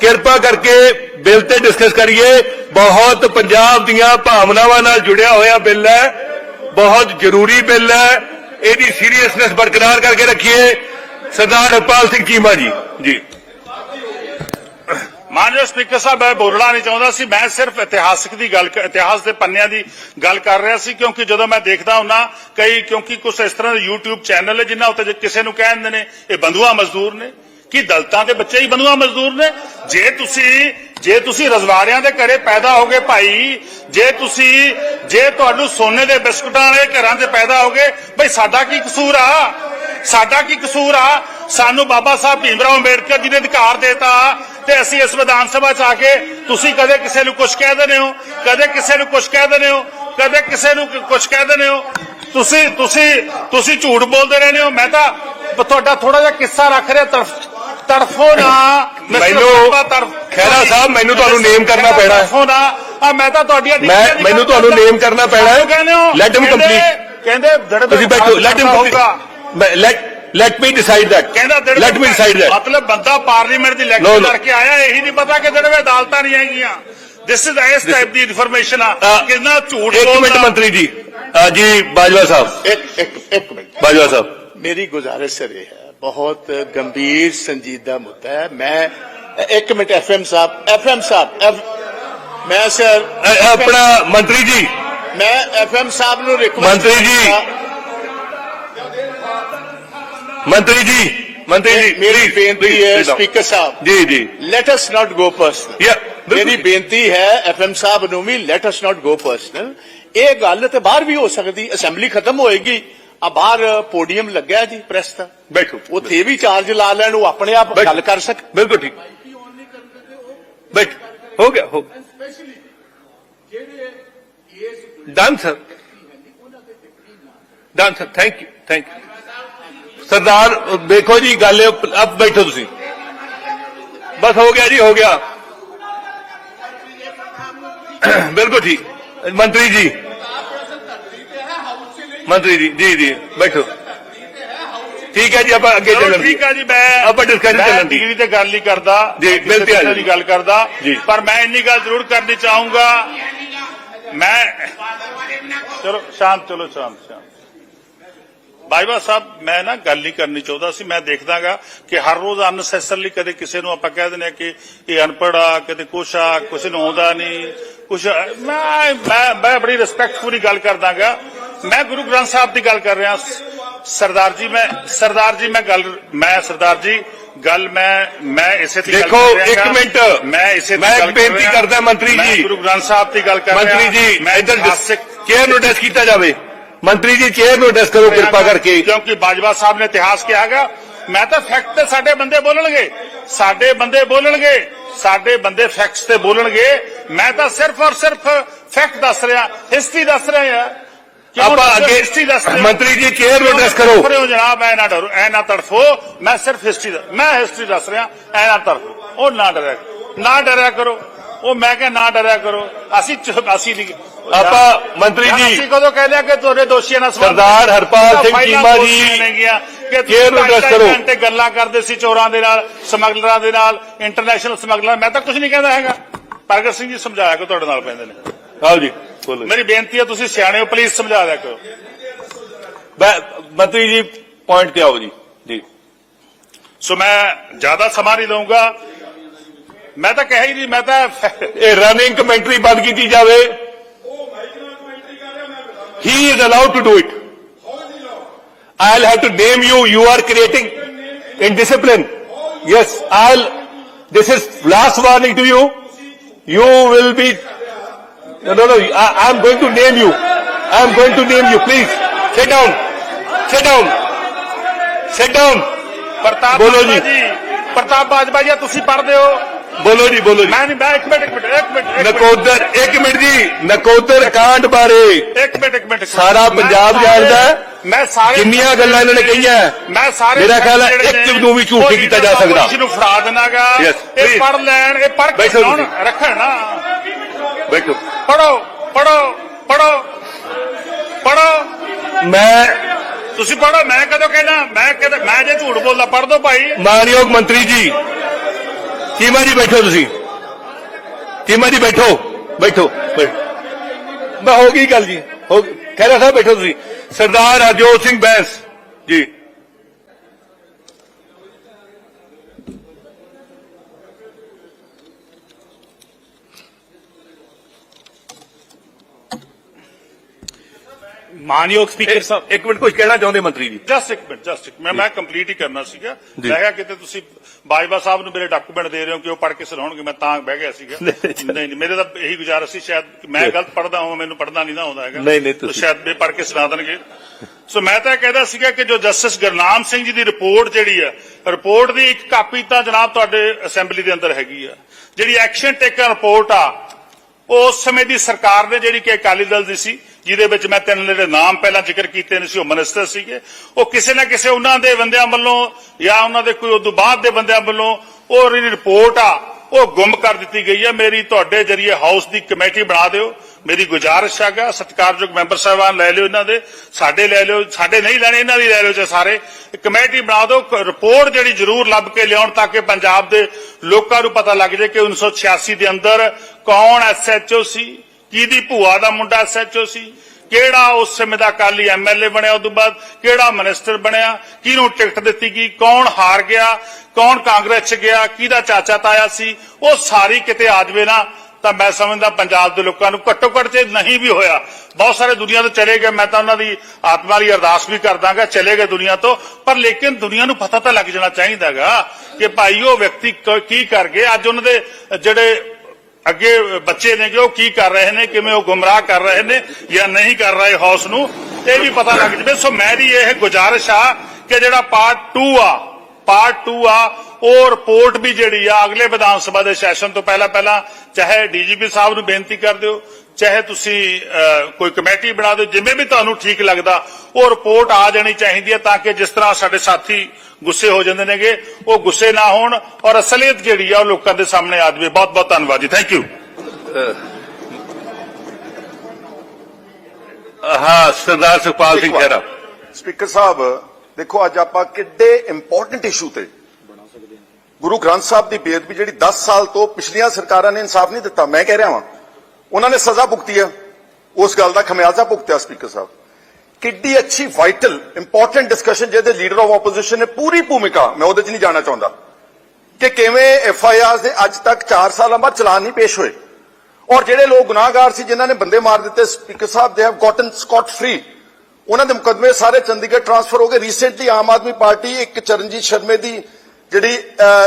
ਕਿਰਪਾ ਕਰਕੇ ਬਿੱਲ ਤੇ ਡਿਸਕਸ ਕਰੀਏ। ਬਹੁਤ ਪੰਜਾਬ ਦੀਆਂ ਭਾਵਨਾਵਾਂ ਨਾਲ ਜੁੜਿਆ ਹੋਇਆ ਬਿੱਲ ਹੈ। ਬਹੁਤ ਜ਼ਰੂਰੀ ਬਿੱਲ ਹੈ। ਇਹਦੀ ਸੀਰੀਅਸਨੈਸ ਬਰਕਰਾਰ ਕਰਕੇ ਰੱਖੀਏ। ਸਰਦਾਰ ਹਰਪਾਲ ਸਿੰਘ ਚੀਮਾ ਜੀ। ਜੀ। ਮਾਨਯੋਗ ਸਪੀਕਰ ਸਾਹਿਬ, ਮੈਂ ਬੋਲਣਾ ਨਹੀਂ ਚਾਹੁੰਦਾ ਸੀ, ਮੈਂ ਸਿਰਫ ਇਤਿਹਾਸਕ ਦੀ ਗੱਲ ਇਤਿਹਾਸ ਦੇ ਪੰਨਿਆਂ ਦੀ ਗੱਲ ਕਰ ਰਿਹਾ ਸੀ, ਕਿਉਂਕਿ ਜਦੋਂ ਮੈਂ ਦੇਖਦਾ ਹੁੰਨਾ, ਕਈ, ਕਿਉਂਕਿ ਕੁਝ ਇਸ ਤਰ੍ਹਾਂ ਦੇ YouTube ਚੈਨਲ ਹੈ ਜਿਨ੍ਹਾਂ ਉੱਤੇ ਕਿਸੇ ਨੂੰ ਕਹਿ ਦਿੰਦੇ ਨੇ, ਇਹ ਬੰਧੂਆ ਮਜ਼ਦੂਰ ਨੇ, ਕੀ ਦਲਤਾਂ ਦੇ ਬੱਚੇ ਹੀ ਬੰਧੂਆ ਮਜ਼ਦੂਰ ਨੇ? ਜੇ ਤੁਸੀਂ ਜੇ ਤੁਸੀਂ ਰਜਵਾੜਿਆਂ ਦੇ ਘਰੇ ਪੈਦਾ ਹੋਗੇ ਭਾਈ, ਜੇ ਤੁਸੀਂ, ਜੇ ਤੁਹਾਨੂੰ ਸੋਨੇ ਦੇ ਬਿਸਕੁਟਾਂ ਵਾਲੇ ਘਰਾਂ 'ਚ ਪੈਦਾ ਹੋਗੇ, ਬਈ ਸਾਡਾ ਕੀ ਕਸੂਰ ਆ? ਸਾਡਾ ਕੀ ਕਸੂਰ ਆ? ਸਾਨੂੰ ਬਾਬਾ ਸਾਹਿਬ ਭੀਮਰਾਓ ਅੰਬੇਡਕਰ ਜੀ ਨੇ ਅਧਿਕਾਰ ਦਿੱਤਾ ਤੇ ਅਸੀਂ ਇਸ ਵਿਧਾਨ ਸਭਾ ਚ ਆ ਕੇ ਤੁਸੀਂ ਕਦੇ ਕਿਸੇ ਨੂੰ ਕੁਝ ਕਹਿ ਦਿੰਦੇ ਹੋ ਕਦੇ ਕਿਸੇ ਨੂੰ ਕੁਝ ਕਹਿ ਦਿੰਦੇ ਹੋ ਕਦੇ ਕਿਸੇ ਨੂੰ ਕੁਝ ਕਹਿ ਦਿੰਦੇ ਹੋ। ਤੁਸੀਂ ਤੁਸੀਂ ਤੁਸੀਂ ਝੂਠ ਬੋਲਦੇ ਰਹਿੰਦੇ ਹੋ। ਮੈਂ ਤਾਂ ਤੁਹਾਡਾ ਥੋੜਾ ਜਿਹਾ ਕਿੱਸਾ ਰੱਖ ਰਿਹਾ ਤਰਫ ਤਰਫੋ ਨਾ ਮੈਨੂੰ- ਖਹਿਰਾ ਸਾਹਿਬ, ਮੈਨੂੰ ਤੁਹਾਨੂੰ name ਕਰਨਾ ਪੈਣਾ ਹੈ। ਤਰਫੋ ਨਾ ਆ ਮੈਂ ਤਾਂ ਤੁਹਾਡੀਆਂ ਮੈਂ ਡਿਗਰੀਆਂ ਦੀ ਮੈਨੂੰ ਤੁਹਾਨੂੰ। ਨੇਮ ਕਰਨਾ ਪੈਣਾ ਹੈ। ਲੈਟ ਹਿਮ ਕੰਪਲੀਟ ਕਹਿੰਦੇ ਜਿਹੜੇ ਤੁਸੀਂ ਬੈਠੋ let him complete let let me decide that ਕਹਿੰਦਾ ਦਿਨ ਲੈਟ ਮੀ ਡਿਸਾਈਡ ਦੈਟ ਮਤਲਬ ਬੰਦਾ ਪਾਰਲੀਮੈਂਟ ਦੀ ਇਲੈਕਸ਼ਨ ਕਰਕੇ ਆਇਆ ਇਹੀ ਨਹੀਂ ਪਤਾ ਕਿ ਜਿਹੜੇ ਅਦਾਲਤਾਂ ਨਹੀਂ ਆਏਗੀਆਂ ਦਿਸ ਇਜ਼ ਇਸ ਟਾਈਪ ਦੀ ਇਨਫੋਰਮੇਸ਼ਨ ਆ। ਕਿੰਨਾ ਝੂਠ ਇੱਕ ਮਿੰਟ ਮੰਤਰੀ ਜੀ। ਜੀ ਬਾਜਵਾ ਸਾਹਿਬ। ਇੱਕ ਇੱਕ ਇੱਕ ਮਿੰਟ। ਬਾਜਵਾ ਸਾਹਿਬ। ਮੇਰੀ ਗੁਜ਼ਾਰਿਸ਼ ਹੈ ਬਹੁਤ ਗੰਭੀਰ ਸੰਜੀਦਾ ਮੁੱਦਾ ਹੈ। ਮੈਂ ਇੱਕ ਮਿੰਟ ਐਫ ਐਮ ਸਾਹਿਬ ਐਫ ਐਮ ਸਾਹਿਬ ਮੈਂ ਸਰ ਆਪਣਾ ਮੰਤਰੀ ਜੀ। ਮੈਂ ਐਫ ਐਮ ਸਾਹਿਬ ਨੂੰ ਰਿਕਵੈਸਟ ਮੰਤਰੀ ਜੀ। ਮੰਤਰੀ ਜੀ ਮੰਤਰੀ ਜੀ ਮੇਰੀ ਬੇਨਤੀ ਹੈ. ਸਪੀਕਰ ਸਾਹਿਬ। ਜੀ ਜੀ। ਲੈਟ ਅਸ ਨਾਟ ਗੋ ਪਰਸਨਲ ਬਿਲਕੁਲ। ਮੇਰੀ ਬੇਨਤੀ ਹੈ ਐਫਐਮ ਸਾਹਿਬ ਨੂੰ ਵੀ ਲੈਟ ਅਸ ਨਾਟ ਗੋ ਪਰਸਨਲ ਇਹ ਗੱਲ ਤੇ ਬਾਹਰ ਵੀ ਹੋ ਸਕਦੀ ਅਸੈਂਬਲੀ ਖਤਮ ਹੋਏਗੀ। ਆ ਬਾਹਰ ਪੋਡੀਅਮ ਲੱਗਿਆ ਜੀ ਪ੍ਰੈਸ ਦਾ। ਬੈਠੋ ਉੱਥੇ ਵੀ ਚਾਰਜ ਲਾ ਲੈਣ ਉਹ ਆਪਣੇ ਆਪ। ਗੱਲ ਕਰ ਸਕ ਬਿਲਕੁਲ ਠੀਕ। ਬੈਠ ਹੋ ਗਿਆ ਹੋ done sir done sir thank you thank you ਸਰਦਾਰ ਦੇਖੋ ਜੀ ਗੱਲ ਅਬ ਬੈਠੋ ਤੁਸੀਂ ਬਸ ਹੋ ਗਿਆ ਜੀ ਹੋ ਗਿਆ ਬਿਲਕੁਲ ਠੀਕ ਮੰਤਰੀ ਜੀ ਮੰਤਰੀ ਜੀ ਜੀ ਜੀ ਬੈਠੋ ਠੀਕ ਹੈ ਜੀ ਆਪਾਂ ਅੱਗੇ ਚਲੋ ਚੱਲਣ ਠੀਕ ਆ ਜੀ ਮੈਂ ਆਪਾਂ discussion ਮੈਂ ਚੱਲਣ ਦੀ। ਡਿਗਰੀ ਤੇ ਗੱਲ ਨਹੀਂ ਕਰਦਾ ਜੀ, ਮੈਂ ਕਿਸੇ ਬਿਲਕੁਲ ਆ ਤਰ੍ਹਾਂ ਜੀ। ਦੀ ਗੱਲ ਕਰਦਾ ਜੀ। ਪਰ ਮੈਂ ਇੰਨੀ ਗੱਲ ਜ਼ਰੂਰ ਕਰਨੀ ਚਾਹੂੰਗਾ ਮੈਂ ਚਲੋ ਸ਼ਾਂਤ ਚਲੋ ਸ਼ਾਂਤ ਸ਼ਾਂਤ ਬਾਈਬਾ ਸਾਹਿਬ ਮੈਂ ਨਾ ਗੱਲ ਨਹੀਂ ਕਰਨੀ ਚਾਹੁੰਦਾ ਸੀ ਮੈਂ ਦੇਖਦਾਗਾ ਕਿ ਹਰ ਰੋਜ਼ ਅਨਸੈਸਰਲੀ ਕਦੇ ਕਿਸੇ ਨੂੰ ਆਪਾਂ ਕਹਿ ਦਿੰਦੇ ਆ ਕਿ ਇਹ ਅਨਪੜ੍ਹ ਆ ਕਦੇ ਕੁਛ ਆ ਕਿਸੇ ਨੂੰ ਆਉਂਦਾ ਨਹੀਂ ਕੁਛ ਮੈਂ ਮੈਂ ਮੈਂ ਬੜੀ ਰਿਸਪੈਕਟਫੁਲੀ ਗੱਲ ਕਰਦਾਗਾ ਮੈਂ ਗੁਰੂ ਗ੍ਰੰਥ ਸਾਹਿਬ ਦੀ ਗੱਲ ਕਰ ਰਿਹਾ ਸਰਦਾਰ ਜੀ ਮੈਂ ਸਰਦਾਰ ਜੀ ਮੈਂ ਗੱਲ ਮੈਂ ਸਰਦਾਰ ਜੀ ਗੱਲ ਮੈਂ ਮੈਂ ਇਸੇ ਗੱਲ ਦੇਖੋ, ਕਰ ਰਿਹਾ ਇੱਕ ਗਾ। ਮਿੰਟ। ਮੈਂ ਇਸੇ ਮੈਂ ਗੱਲ ਕਰ ਬੇਨਤੀ। ਕਰਦਾ ਮੰਤਰੀ ਮੈਂ ਜੀ। ਗੁਰੂ ਗ੍ਰੰਥ ਸਾਹਿਬ ਦੀ ਗੱਲ ਕਰ ਰਿਹਾ ਮੰਤਰੀ ਜੀ ਮੈਂ ਇੱਧਰ ਇਤਿਹਾਸਿਕ ਚੇਅਰ ਨੂੰ ਐਡਰੈਸ ਕੀਤਾ ਜਾਵੇ ਮੰਤਰੀ ਜੀ ਚੇਅਰ ਨੂੰ ਐਡਰੈਸ ਕਰੋ ਕਿਰਪਾ ਕਰਕੇ। ਕਿਉਂਕਿ ਬਾਜਵਾ ਸਾਹਿਬ ਨੇ ਇਤਿਹਾਸ ਕਿਹਾ ਹੈਗਾ ਮੈਂ ਤਾਂ ਫੈਕਟ ਤੇ ਸਾਡੇ ਬੰਦੇ ਬੋਲਣਗੇ। ਸਾਡੇ ਬੰਦੇ ਬੋਲਣਗੇ ਸਾਡੇ ਬੰਦੇ ਫੈਕਟਸ ਤੇ ਬੋਲਣਗੇ। ਮੈਂ ਤਾਂ ਸਿਰਫ ਔਰ ਸਿਰਫ ਫੈਕਟ ਦੱਸ ਰਿਹਾ ਹਿਸਟਰੀ ਦੱਸ ਰਿਹਾ ਆਪਾਂ ਅੱਗੇ ਹਿਸਟਰੀ ਦੱਸ ਰਿਹਾ ਮੰਤਰੀ ਜੀ ਚੇਅਰ ਨੂੰ ਐਡਰੈਸ ਕਰੋ। ਹੋ ਜਨਾਬ ਐ ਨਾ ਡਰੋ ਐ ਨਾ ਤੜਫੋ। ਮੈਂ ਸਿਰਫ ਹਿਸਟਰੀ ਮੈਂ ਹਿਸਟਰੀ ਦੱਸ ਰਿਹਾ ਐ ਨਾ ਤੜਫੋ। ਉਹ ਨਾ ਡਰਿਆ ਨਾ ਡਰਿਆ ਕਰੋ। ਉਹ ਮੈਂ ਕਿਹਾ ਨਾ ਡਰਿਆ ਕਰੋ। ਅਸੀਂ ਅਸੀਂ ਨਹੀਂ ਆਪਾਂ ਮੰਤਰੀ ਜੀ ਅਸੀਂ ਕਦੋਂ ਕਹਿੰਦੇ ਆ ਕਿ ਤੁਹਾਡੇ ਦੋਸ਼ੀਆਂ ਨਾਲ ਸਰਦਾਰ ਹਰਪਾਲ ਸਿੰਘ ਚੀਮਾ ਜੀ ਕਿ ਕਰੋ। ਘੰਟੇ ਗੱਲਾਂ ਕਰਦੇ ਸੀ ਚੋਰਾਂ ਦੇ ਨਾਲ ਸਮਗਲਰਾਂ ਦੇ ਨਾਲ ਇੰਟਰਨੈਸ਼ਨਲ ਸਮਗਲਰ ਮੈਂ ਤਾਂ ਕੁਝ ਨਹੀਂ ਕਹਿੰਦਾ ਹੈਗਾ। ਪ੍ਰਗਟ ਸਿੰਘ ਜੀ ਸਮਝਾਇਆ ਕਿ ਤੁਹਾਡੇ ਨਾਲ ਪੈਂਦੇ ਨੇ। ਆਓ ਜੀ ਬੋਲੋ ਮੇਰੀ ਬੇਨਤੀ ਹੈ ਤੁਸੀਂ ਸਿਆਣੇ ਹੋ ਪਲੀਜ਼ ਸਮਝਾ ਦਿਆ ਕਰੋ। ਮੰਤਰੀ ਜੀ ਪੁਆਇੰਟ ਤੇ ਆਓ ਜੀ। ਜੀ। ਸੋ ਮੈਂ ਜ਼ਿਆਦਾ ਸਮਾਂ ਨਹੀਂ ਲਵਾਂਗਾ ਮੈਂ ਤਾਂ ਕਹਿ ਹੀ ਨਹੀਂ ਮੈਂ ਤਾਂ ਇਹ ਰਨਿੰਗ ਕਮੈਂਟਰੀ ਬੰਦ ਕੀਤੀ ਜਾਵੇ he is allowed to do it i'll have to name you you are creating indiscipline yes i'll this is last warning to you you will be no no no I, i'm going to name you i'm going to name you please sit down sit down sit down ਪ੍ਰਤਾਪ ਬੋਲੋ ਬਾਜਵਾ ਜੀ। ਜੀ ਪ੍ਰਤਾਪ ਬਾਜਵਾ ਜੀ ਤੁਸੀਂ ਪੜ੍ਹਦੇ ਹੋ ਬੋਲੋ ਜੀ ਬੋਲੋ ਜੀ। ਮੈਂ ਨਹੀਂ ਮੈਂ ਇੱਕ ਮਿੰਟ ਇੱਕ ਮਿੰਟ ਇੱਕ ਮਿੰਟ ਨਕੋਦਰ ਇੱਕ ਮਿੰਟ ਜੀ ਨਕੋਦਰ ਕਾਂਡ ਬਾਰੇ। ਇੱਕ ਮਿੰਟ ਇੱਕ ਮਿੰਟ। ਸਾਰਾ ਪੰਜਾਬ ਜਾਣਦਾ। ਮੈਂ ਸਾਰੇ ਜਿੰਨੀਆਂ ਗੱਲਾਂ ਇਹਨਾਂ ਨੇ ਕਹੀਆਂ ਮੈਂ ਸਾਰੇ ਮੇਰਾ ਖਿਆਲ ਹੈ ਇੱਕ ਨੇ, ਵੀ ਝੂਠ ਕੀਤਾ ਜਾ ਸਕਦਾ। ਇਸ ਨੂੰ ਫੜਾ ਦੇਣਾਗਾ। ਇਹ. ਪੜ ਲੈਣ ਇਹ ਪੜ ਕੇ ਸੁਣਾਉਣ। ਰੱਖਣ ਨਾ। ਬੈਠੋ। ਪੜੋ ਪੜੋ ਪੜੋ ਪੜੋ ਮੈਂ ਤੁਸੀਂ ਪੜੋ ਮੈਂ ਕਦੋਂ ਕਹਿਣਾ? ਮੈਂ ਕਦੇ ਮੈਂ ਜੇ ਝੂਠ ਬੋਲਦਾ ਪੜ ਦੋ ਭਾਈ। ਮਾਨਯੋਗ ਮੰਤਰੀ ਜੀ। ਚੀਮਾ ਜੀ ਬੈਠੋ ਤੁਸੀਂ? ਚੀਮਾ ਜੀ ਬੈਠੋ? ਬੈਠੋ ਬੈਠੋ ਮੈਂ ਹੋ ਗਈ ਗੱਲ ਜੀ। ਹੋ ਖੈਰਾ ਸਾਹਿਬ ਬੈਠੋ ਤੁਸੀਂ। ਸਰਦਾਰ ਹਰਜੋਤ ਸਿੰਘ ਬੈਂਸ। ਜੀ। ਮਾਨਯੋਗ ਸਪੀਕਰ ਸਾਹਿਬ। ਇੱਕ ਮਿੰਟ ਕੁਝ ਕਹਿਣਾ ਚਾਹੁੰਦੇ ਮੰਤਰੀ ਜੀ? ਜਸਟ ਇੱਕ ਮਿੰਟ ਜਸਟ ਮੈਂ ਮੈਂ ਕੰਪਲੀਟ ਹੀ ਕਰਨਾ ਸੀਗਾ। ਮੈਂ ਕਿਹਾ ਕਿਤੇ ਤੁਸੀਂ ਬਾਜਵਾ ਸਾਹਿਬ ਨੂੰ ਮੇਰੇ ਡਾਕੂਮੈਂਟ ਦੇ ਰਹੇ ਹੋ ਕਿ ਉਹ ਪੜ੍ਹ ਕੇ ਸੁਣਾਉਣਗੇ ਮੈਂ ਤਾਂ ਬਹਿ ਗਿਆ ਸੀਗਾ। ਨਹੀਂ ਨਹੀਂ। ਮੇਰੇ ਤਾਂ ਇਹੀ ਗੁਜ਼ਾਰਿਸ਼ ਸੀ ਸ਼ਾਇਦ ਕਿ ਮੈਂ ਗਲਤ ਪੜ੍ਹਦਾ ਹਾਂ ਮੈਨੂੰ ਪੜ੍ਹਨਾ ਨਹੀਂ ਨਾ ਆਉਂਦਾ ਹੈਗਾ। ਨਹੀਂ, ਨਹੀਂ, ਤੁਸੀਂ- ਸ਼ਾਇਦ ਇਹ ਪੜ੍ਹ ਕੇ ਸੁਣਾ ਦੇਣਗੇ। ਸੋ ਮੈਂ ਤਾਂ ਇਹ ਕਹਿੰਦਾ ਸੀਗਾ ਕਿ ਜੋ ਜਸਟਿਸ ਗੁਰਨਾਮ ਸਿੰਘ ਜੀ ਦੀ ਰਿਪੋਰਟ ਜਿਹੜੀ ਆ ਰਿਪੋਰਟ ਦੀ ਇੱਕ ਕਾਪੀ ਤਾਂ ਜਨਾਬ ਤੁਹਾਡੇ ਅਸੈਂਬਲੀ ਦੇ ਅੰਦਰ ਹੈਗੀ ਆ। ਜਿਹੜੀ ਐਕਸ਼ਨ ਟੇਕਨ ਰਿਪੋਰਟ ਆ ਉਹ ਉਸ ਸਮੇਂ ਦੀ ਸਰਕਾਰ ਨੇ ਜਿਹੜੀ ਕਿ ਅਕਾਲੀ ਦਲ ਦੀ ਸੀ ਜਿਹਦੇ ਵਿੱਚ ਮੈਂ ਤਿੰਨ ਜਿਹੜੇ ਨਾਮ ਪਹਿਲਾਂ ਜ਼ਿਕਰ ਕੀਤੇ ਨੇ ਸੀ, ਉਹ ਮਿਨਿਸਟਰ ਸੀਗੇ। ਉਹ ਕਿਸੇ ਨਾ ਕਿਸੇ ਉਹਨਾਂ ਦੇ ਬੰਦਿਆਂ ਵੱਲੋਂ ਜਾਂ ਉਹਨਾਂ ਦੇ ਕੋਈ ਉਦੋਂ ਬਾਅਦ ਦੇ ਬੰਦਿਆਂ ਵੱਲੋਂ ਉਹ ਜਿਹੜੀ ਰਿਪੋਰਟ ਆ, ਉਹ ਗੁੰਮ ਕਰ ਦਿੱਤੀ ਗਈ ਹੈ। ਮੇਰੀ ਤੁਹਾਡੇ ਜਰੀਏ ਹਾਊਸ ਦੀ ਕਮੇਟੀ ਬਣਾ ਦਿਓ। ਮੇਰੀ ਗੁਜ਼ਾਰਿਸ਼ ਹੈਗਾ, ਸਤਿਕਾਰਯੋਗ ਮੈਂਬਰ ਸਾਹਿਬਾਨ ਲੈ ਲਿਓ ਇਹਨਾਂ ਦੇ। ਸਾਡੇ ਲੈ ਲਿਓ, ਸਾਡੇ ਨਹੀਂ ਲੈਣੇ, ਇਹਨਾਂ ਦੀ ਲੈ ਲਿਓ ਜੇ ਸਾਰੇ। ਕਮੇਟੀ ਬਣਾ ਦਿਓ ਰਿਪੋਰਟ ਜਿਹੜੀ ਜ਼ਰੂਰ ਲੱਭ ਕੇ ਲਿਆਉਣ ਤਾਂ ਕਿ ਪੰਜਾਬ ਦੇ ਲੋਕਾਂ ਨੂੰ ਪਤਾ ਲੱਗ ਜਾਏ ਕਿ 1986 ਦੇ ਅੰਦਰ ਕੌਣ ਐਸਐਚਓ ਸੀ ਕਿਹਦੀ ਭੂਆ ਦਾ ਮੁੰਡਾ ਐਸਐਚਓ ਸੀ? ਕਿਹੜਾ ਉਸ ਸਮੇਂ ਦਾ ਅਕਾਲੀ ਐਮਐਲਏ ਬਣਿਆ? ਉਸ ਤੋਂ ਬਾਅਦ ਕਿਹੜਾ ਮਿਨਿਸਟਰ ਬਣਿਆ? ਕਿਹਨੂੰ ਟਿਕਟ ਦਿੱਤੀ ਗਈ? ਕੌਣ ਹਾਰ ਗਿਆ? ਕੌਣ ਕਾਂਗਰਸ ਚ ਗਿਆ? ਕਿਹਦਾ ਚਾਚਾ ਤਾਇਆ ਸੀ? ਉਹ ਸਾਰੀ ਕਿਤੇ ਆ ਜਾਵੇ ਨਾ, ਤਾਂ ਮੈਂ ਸਮਝਦਾ ਪੰਜਾਬ ਦੇ ਲੋਕਾਂ ਨੂੰ ਘੱਟੋ ਘੱਟ ਜੇ ਨਹੀਂ ਵੀ ਹੋਇਆ, ਬਹੁਤ ਸਾਰੇ ਦੁਨੀਆ ਤੋਂ ਚਲੇ ਗਏ। ਮੈਂ ਤਾਂ ਉਹਨਾਂ ਦੀ ਆਤਮਾ ਲਈ ਅਰਦਾਸ ਵੀ ਕਰਦਾਗਾ ਚਲੇ ਗਏ ਦੁਨੀਆ ਤੋਂ। ਪਰ ਲੇਕਿਨ ਦੁਨੀਆ ਨੂੰ ਪਤਾ ਤਾਂ ਲੱਗ ਜਾਣਾ ਚਾਹੀਦਾਗਾ ਕਿ ਭਾਈ ਉਹ ਵਿਅਕਤੀ ਕੀ ਕਰ ਗਏ? ਅੱਜ ਉਹਨਾਂ ਦੇ ਜਿਹੜੇ ਅੱਗੇ ਬੱਚੇ ਨੇ ਕਿ ਉਹ ਕੀ ਕਰ ਰਹੇ ਨੇ, ਕਿਵੇਂ ਉਹ ਗੁੰਮਰਾਹ ਕਰ ਰਹੇ ਨੇ ਜਾਂ ਨਹੀਂ ਕਰ ਰਹੇ ਹਾਊਸ ਨੂੰ, ਇਹ ਵੀ ਪਤਾ ਲੱਗ ਜਵੇ। ਸੋ ਮੇਰੀ ਇਹ ਗੁਜ਼ਾਰਿਸ਼ ਆ ਕਿ ਜਿਹੜਾ ਪਾਰਟ 2 ਆ ਪਾਰਟ 2 ਆ, ਉਹ ਰਿਪੋਰਟ ਵੀ ਜਿਹੜੀ ਆ ਅਗਲੇ ਵਿਧਾਨ ਸਭਾ ਦੇ ਸੈਸ਼ਨ ਤੋਂ ਪਹਿਲਾਂ ਪਹਿਲਾਂ ਚਾਹੇ ਡੀਜੀਪੀ ਸਾਹਿਬ ਨੂੰ ਬੇਨਤੀ ਕਰ ਦਿਓ ਚਾਹੇ ਤੁਸੀਂ ਕੋਈ ਕਮੇਟੀ ਬਣਾ ਦਿਓ ਜਿਵੇਂ ਵੀ ਤੁਹਾਨੂੰ ਠੀਕ ਲੱਗਦਾ ਉਹ ਰਿਪੋਰਟ ਆ ਜਾਣੀ ਚਾਹੀਦੀ ਹੈ ਤਾਂ ਕਿ ਜਿਸ ਤਰ੍ਹਾਂ ਸਾਡੇ ਸਾਥੀ ਗੁੱਸੇ ਹੋ ਜਾਂਦੇ ਨੇਗੇ ਉਹ ਗੁੱਸੇ ਨਾ ਹੋਣ ਔਰ ਅਸਲੀਅਤ ਜਿਹੜੀ ਆ ਉਹ ਲੋਕਾਂ ਦੇ ਸਾਹਮਣੇ ਆ ਜਾਵੇ। ਬਹੁਤ ਬਹੁਤ ਧੰਨਵਾਦ ਜੀ। ਥੈਂਕ ਯੂ ਹਾਂ ਸਰਦਾਰ ਸੁਖਪਾਲ ਸਿੰਘ ਖਹਿਰਾ। ਸਪੀਕਰ ਸਾਹਿਬ ਦੇਖੋ ਅੱਜ ਆਪਾਂ ਕਿੱਡੇ ਇੰਪੋਰਟੈਂਟ ਇਸ਼ੂ ਤੇ ਗੁਰੂ ਗ੍ਰੰਥ ਸਾਹਿਬ ਦੀ ਬੇਅਦਬੀ ਜਿਹੜੀ 10 ਸਾਲ ਤੋਂ ਪਿਛਲੀਆਂ ਸਰਕਾਰਾਂ ਨੇ ਇਨਸਾਫ ਨਹੀਂ ਦਿੱਤਾ ਮੈਂ ਕਹਿ ਰਿਹਾ ਵਾਂ। ਉਹਨਾਂ ਨੇ ਸਜ਼ਾ ਭੁਗਤੀ ਆ ਉਸ ਗੱਲ ਦਾ ਖਮਿਆਜ਼ਾ ਭੁਗਤਿਆ ਸਪੀਕਰ ਸਾਹਿਬ। ਕਿੱਡੀ ਅੱਛੀ ਵਾਈਟਲ ਇੰਪੋਰਟੈਂਟ ਡਿਸਕਸ਼ਨ ਜਿਹਦੇ ਲੀਡਰ ਆਫ ਆਪੋਜੀਸ਼ਨ ਨੇ ਪੂਰੀ ਭੂਮਿਕਾ, ਮੈਂ ਉਹਦੇ 'ਚ ਨਹੀਂ ਜਾਣਾ ਚਾਹੁੰਦਾ, ਕਿ ਕਿਵੇਂ ਐਫ ਆਈ ਆਰ ਦੇ ਅੱਜ ਤੱਕ 4 ਸਾਲਾਂ ਬਾਅਦ ਚਲਾਨ ਨਹੀਂ ਪੇਸ਼ ਹੋਏ। ਔਰ ਜਿਹੜੇ ਲੋਕ ਗੁਨਾਹਗਾਰ ਸੀ ਜਿਨ੍ਹਾਂ ਨੇ ਬੰਦੇ ਮਾਰ ਦਿੱਤੇ, speaker Sahib they have gotten Scott free ਉਹਨਾਂ ਦੇ ਮੁਕਦਮੇ ਸਾਰੇ ਚੰਡੀਗੜ੍ਹ ਟ੍ਰਾਂਸਫਰ ਹੋ ਗਏ। ਰੀਸੈਂਟਲੀ ਆਮ ਆਦਮੀ ਪਾਰਟੀ ਇੱਕ ਚਰਨਜੀਤ ਸ਼ਰਮੇ ਦੀ ਜਿਹੜੀ